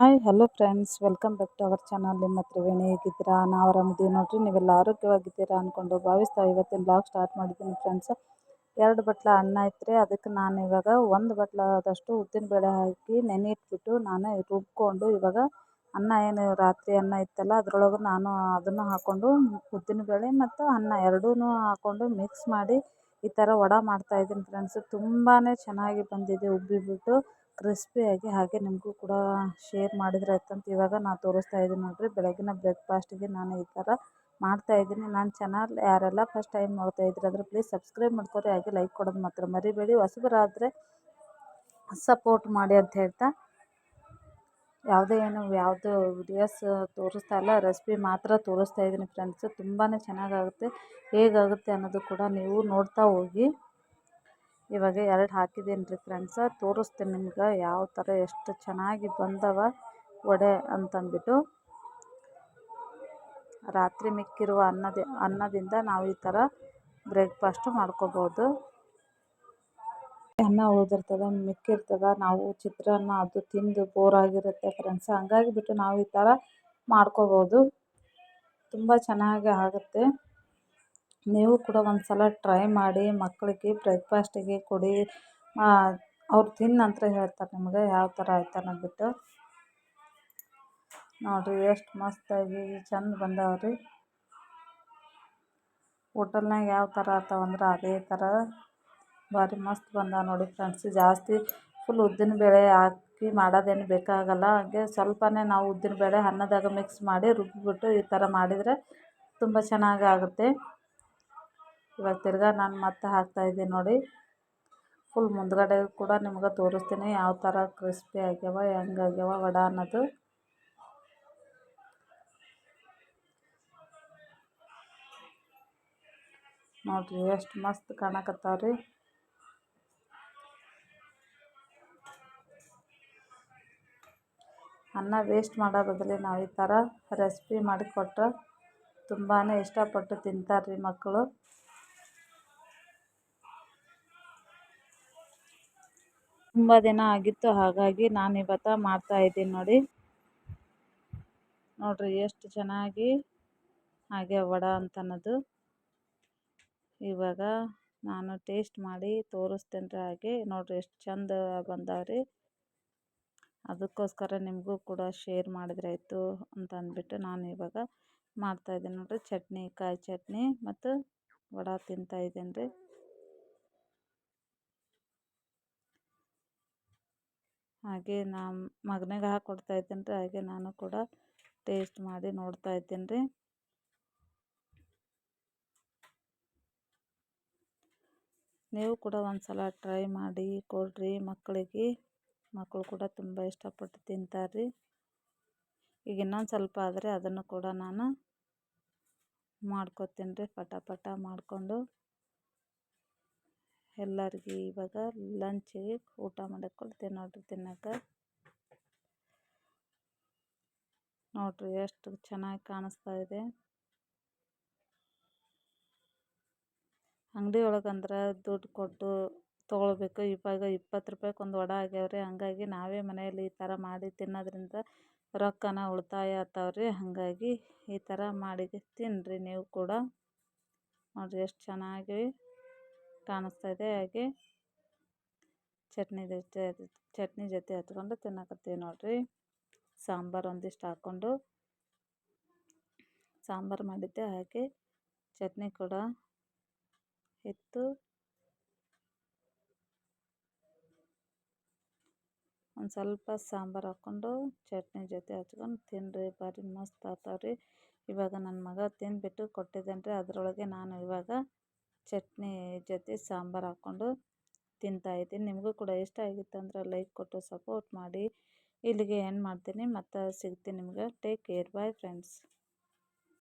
Hi hello friends welcome back to our channel ನಿಮ್ಮ ತ್ರಿವೇಣಿ ಹೇಗಿದ್ದೀರಾ? ನಾವು ಆರಾಮಿದ್ದೀವಿ ನೋಡಿರಿ. ನೀವೆಲ್ಲ ಆರೋಗ್ಯವಾಗಿದ್ದೀರಾ ಅಂದ್ಕೊಂಡು ಭಾವಿಸ್ತಾ ಇವತ್ತಿನ ಬ್ಲಾಗ್ ಸ್ಟಾರ್ಟ್ ಮಾಡಿದ್ದೀನಿ ಫ್ರೆಂಡ್ಸ್ ಎರಡು ಬಟ್ಲ ಅನ್ನ ಐತ್ರಿ ಅದಕ್ಕೆ ನಾನು ಇವಾಗ ಒಂದು ಬಟ್ಲದಷ್ಟು ಉದ್ದಿನ ಬೇಳೆ ಹಾಕಿ ನೆನೆ ಇಟ್ಬಿಟ್ಟು ನಾನು ರುಬ್ಕೊಂಡು ಇವಾಗ ಅನ್ನ ಏನು ರಾತ್ರಿ ಅನ್ನ ಇತ್ತಲ್ಲ, ಅದರೊಳಗೆ ನಾನು ಅದನ್ನು ಹಾಕ್ಕೊಂಡು ಉದ್ದಿನ ಬೇಳೆ ಮತ್ತು ಅನ್ನ ಎರಡೂ ಹಾಕ್ಕೊಂಡು ಮಿಕ್ಸ್ ಮಾಡಿ ಈ ಥರ ವಡೆ ಮಾಡ್ತಾಯಿದ್ದೀನಿ ಫ್ರೆಂಡ್ಸ್ ತುಂಬಾ ಚೆನ್ನಾಗಿ ಬಂದಿದೆ ಉಬ್ಬಿಬಿಟ್ಟು ಕ್ರಿಸ್ಪಿಯಾಗಿ ಹಾಗೆ ನಿಮಗೂ ಕೂಡ ಶೇರ್ ಮಾಡಿದ್ರೆ ಆಯ್ತಂತ ಇವಾಗ ನಾನು ತೋರಿಸ್ತಾ ಇದ್ದೀನಿ ನೋಡಿರಿ. ಬೆಳಗಿನ ಬ್ರೇಕ್ಫಾಸ್ಟಿಗೆ ನಾನು ಈ ಥರ ಮಾಡ್ತಾಯಿದ್ದೀನಿ ನಾನು ಚಾನಲ್ ಯಾರೆಲ್ಲ ಫಸ್ಟ್ ಟೈಮ್ ನೋಡ್ತಾ ಇದ್ರೆ ಅಂದರೆ ಪ್ಲೀಸ್ ಸಬ್ಸ್ಕ್ರೈಬ್ ಮಾಡ್ಕೊರಿ. ಹಾಗೆ ಲೈಕ್ ಕೊಡೋದು ಮಾತ್ರ ಮರಿಬೇಡಿ. ಹೊಸಬರಾದರೆ ಸಪೋರ್ಟ್ ಮಾಡಿ ಅಂತ ಹೇಳ್ತಾ ಯಾವುದೇ ಏನು ಯಾವುದು ವಿಡಿಯೋಸ್ ತೋರಿಸ್ತಾ ಇಲ್ಲ. ರೆಸಿಪಿ ಮಾತ್ರ ತೋರಿಸ್ತಾ ಇದ್ದೀನಿ ಫ್ರೆಂಡ್ಸ್ ತುಂಬಾ ಚೆನ್ನಾಗಾಗುತ್ತೆ. ಹೇಗಾಗುತ್ತೆ ಅನ್ನೋದು ಕೂಡ ನೀವು ನೋಡ್ತಾ ಹೋಗಿ. ಇವಾಗ ಎರಡು ಹಾಕಿದ್ದೀನಿ ರೀ ಫ್ರೆಂಡ್ಸ ತೋರಿಸ್ತೀನಿ ನಿಮ್ಗೆ ಯಾವ ಥರ ಎಷ್ಟು ಚೆನ್ನಾಗಿ ಬಂದವ ವಡೆ ಅಂತಂದ್ಬಿಟ್ಟು. ರಾತ್ರಿ ಮಿಕ್ಕಿರುವ ಅನ್ನದ, ಅನ್ನದಿಂದ ನಾವು ಈ ಥರ ಬ್ರೇಕ್ಫಾಸ್ಟು ಮಾಡ್ಕೋಬೋದು. ಅನ್ನ ಉಳ್ದಿರ್ತದೆ, ಮಿಕ್ಕಿರ್ತದೆ, ನಾವು ಚಿತ್ರಾನ್ನ ಅದು ತಿಂದು ಬೋರ್ ಆಗಿರುತ್ತೆ ಫ್ರೆಂಡ್ಸ್ ಹಂಗಾಗಿ ಬಿಟ್ಟು ನಾವು ಈ ಥರ ಮಾಡ್ಕೋಬೋದು. ತುಂಬ ಚೆನ್ನಾಗಿ ಆಗುತ್ತೆ. ನೀವು ಕೂಡ ಒಂದ್ಸಲ ಟ್ರೈ ಮಾಡಿ ಮಕ್ಕಳಿಗೆ ಬ್ರೇಕ್ಫಾಸ್ಟಿಗೆ ಕೊಡಿ. ಅವ್ರು ತಿನ್ನ ನಂತರ ಹೇಳ್ತಾರೆ ನಿಮಗೆ ಯಾವ ಥರ ಆಯ್ತು ಅನ್ನೋದ್ಬಿಟ್ಟು. ನೋಡಿರಿ ಎಷ್ಟು ಮಸ್ತಾಗಿ ಚಂದ ಬಂದಾವ್ರಿ. ಹೋಟೆಲ್ನಾಗ ಯಾವ ಥರ ಆಗ್ತಾವಂದ್ರೆ ಅದೇ ಥರ ಭಾರಿ ಮಸ್ತ್ ಬಂದಾವೆ ನೋಡಿ ಫ್ರೆಂಡ್ಸ್ ಜಾಸ್ತಿ ಫುಲ್ ಉದ್ದಿನ ಬೇಳೆ ಹಾಕಿ ಮಾಡೋದೇನು ಬೇಕಾಗಲ್ಲ. ಹಾಗೆ ಸ್ವಲ್ಪನೇ ನಾವು ಉದ್ದಿನ ಬೇಳೆ ಅನ್ನದಾಗ ಮಿಕ್ಸ್ ಮಾಡಿ ರುಬ್ಬಿಬಿಟ್ಟು ಈ ಥರ ಮಾಡಿದರೆ ತುಂಬ ಚೆನ್ನಾಗಿ ಆಗುತ್ತೆ. ಇವಾಗ ತಿರ್ಗಾ ನಾನು ಮತ್ತೆ ಹಾಕ್ತಾಯಿದ್ದೀನಿ ನೋಡಿ. ಫುಲ್ ಮುಂದ್ಗಡೆ ಕೂಡ ನಿಮ್ಗೆ ತೋರಿಸ್ತೀನಿ ಯಾವ ಥರ ಕ್ರಿಸ್ಪಿ ಆಗ್ಯಾವ, ಹೆಂಗೆ ವಡ ವಡೆ ಅನ್ನೋದು. ನೋಡಿರಿ, ಎಷ್ಟು ಮಸ್ತ್ ಕಾಣಕತ್ತಾವ ರೀ ಅನ್ನ ವೇಸ್ಟ್ ಮಾಡೋ ಬದಲು ನಾವು ಈ ಥರ ರೆಸಿಪಿ ಮಾಡಿಕೊಟ್ರೆ ತುಂಬಾ ಇಷ್ಟಪಟ್ಟು ತಿಂತಾರೆ ರೀ ಮಕ್ಕಳು ತುಂಬ ದಿನ ಆಗಿತ್ತು, ಹಾಗಾಗಿ ನಾನು ಇವತ್ತು ಮಾಡ್ತಾಯಿದ್ದೀನಿ ನೋಡಿ. ನೋಡಿರಿ ಎಷ್ಟು ಚೆನ್ನಾಗಿ ಹಾಗೆ ವಡ ಅಂತ ಅನ್ನೋದು ಇವಾಗ ನಾನು ಟೇಸ್ಟ್ ಮಾಡಿ ತೋರಿಸ್ತೇನೆ ರೀ ಹಾಗೆ. ನೋಡಿರಿ ಎಷ್ಟು ಚಂದ ಬಂದಾವ್ರಿ. ಅದಕ್ಕೋಸ್ಕರ ನಿಮಗೂ ಕೂಡ ಶೇರ್ ಮಾಡಿದ್ರೆ ಆಯಿತು ಅಂತ ಅಂದ್ಬಿಟ್ಟು ನಾನು ಇವಾಗ ಮಾಡ್ತಾಯಿದ್ದೀನಿ ನೋಡಿರಿ. ಚಟ್ನಿ, ಕಾಯಿ ಚಟ್ನಿ ಮತ್ತು ವಡೆ ತಿಂತಾಯಿದ್ದೀನಿ ರೀ. ಹಾಗೆ ನಮ್ಮ ಮಗನಿಗೆ ಹಾಕ್ಕೊಡ್ತಾ ಇದ್ದೀನಿ ರೀ. ಹಾಗೆ ನಾನು ಕೂಡ ಟೇಸ್ಟ್ ಮಾಡಿ ನೋಡ್ತಾ ಇದ್ದೀನಿ ರೀ. ನೀವು ಕೂಡ ಒಂದು ಸಲ ಟ್ರೈ ಮಾಡಿ ಕೊಡ್ರಿ ಮಕ್ಕಳಿಗೆ. ಮಕ್ಕಳು ಕೂಡ ತುಂಬ ಇಷ್ಟಪಟ್ಟು ತಿಂತಾರೆ ರೀ ಈಗ ಇನ್ನೊಂದು ಸ್ವಲ್ಪ ಆದರೆ ಅದನ್ನು ಕೂಡ ನಾನು ಮಾಡ್ಕೊತೀನಿ ರೀ ಪಟ ಪಟ ಮಾಡಿಕೊಂಡು. ಎಲ್ಲರಿಗೆ ಇವಾಗ ಲಂಚಿಗೆ ಊಟ ಮಾಡಕ್ಕೆ ಕೊಡ್ತೀನಿ ನೋಡಿರಿ ತಿನ್ನೋಕೆ. ನೋಡಿರಿ ಎಷ್ಟು ಚೆನ್ನಾಗಿ ಕಾಣಿಸ್ತಾ ಇದೆ. ಅಂಗಡಿ ಒಳಗಂದ್ರೆ ದುಡ್ಡು ಕೊಟ್ಟು ತೊಗೊಳ್ಬೇಕು, ಇವಾಗ ಇಪ್ಪತ್ತು ರೂಪಾಯ್ಗೆ ಒಂದು ವಡೆ ರೀ ಹಾಗಾಗಿ ನಾವೇ ಮನೆಯಲ್ಲಿ ಈ ಥರ ಮಾಡಿ ತಿನ್ನೋದ್ರಿಂದ ರೊಕ್ಕನ ಉಳಿತಾಯ ಆಗ್ತಾವ್ರಿ ಹಾಗಾಗಿ ಈ ಥರ ಮಾಡಿ ತಿನ್ನಿರಿ ನೀವು ಕೂಡ. ನೋಡಿರಿ ಎಷ್ಟು ಚೆನ್ನಾಗಿ ಕಾಣಿಸ್ತಾ ಇದೆ, ಹಾಗೆ ಚಟ್ನಿ ಜೊತೆ ಚಟ್ನಿ ಜೊತೆ ಹಚ್ಕೊಂಡು ತಿನ್ನಕತ್ತೀವಿ ನೋಡಿರಿ. ಸಾಂಬಾರು ಒಂದಿಷ್ಟು ಹಾಕ್ಕೊಂಡು ಸಾಂಬಾರು ಮಾಡಿದ್ದೆ, ಹಾಗೆ ಚಟ್ನಿ ಕೂಡ ಇತ್ತು ಒಂದು ಸ್ವಲ್ಪ ಸಾಂಬಾರು ಹಾಕ್ಕೊಂಡು ಚಟ್ನಿ ಜೊತೆ ಹಚ್ಕೊಂಡು ತಿನ್ನಿರಿ ಭಾರಿ ಮಸ್ತ್ ಆಗ್ತಾವ್ರಿ ಇವಾಗ ನನ್ನ ಮಗ ತಿಂದುಬಿಟ್ಟು ಕೊಟ್ಟಿದ್ದೇನೆ ರೀ ಅದರೊಳಗೆ ನಾನು ಇವಾಗ ಚಟ್ನಿ ಜೊತೆ ಸಾಂಬಾರು ಹಾಕ್ಕೊಂಡು ತಿಂತಾಯಿದ್ದೀನಿ ನಿಮಗೂ ಕೂಡ ಇಷ್ಟ ಆಗಿತ್ತು ಲೈಕ್ ಕೊಟ್ಟು ಸಪೋರ್ಟ್ ಮಾಡಿ. ಇಲ್ಲಿಗೆ ಏನು ಮಾಡ್ತೀನಿ? ಮತ್ತು ಸಿಗ್ತೀನಿ ನಿಮ್ಗೆ. Take care bye friends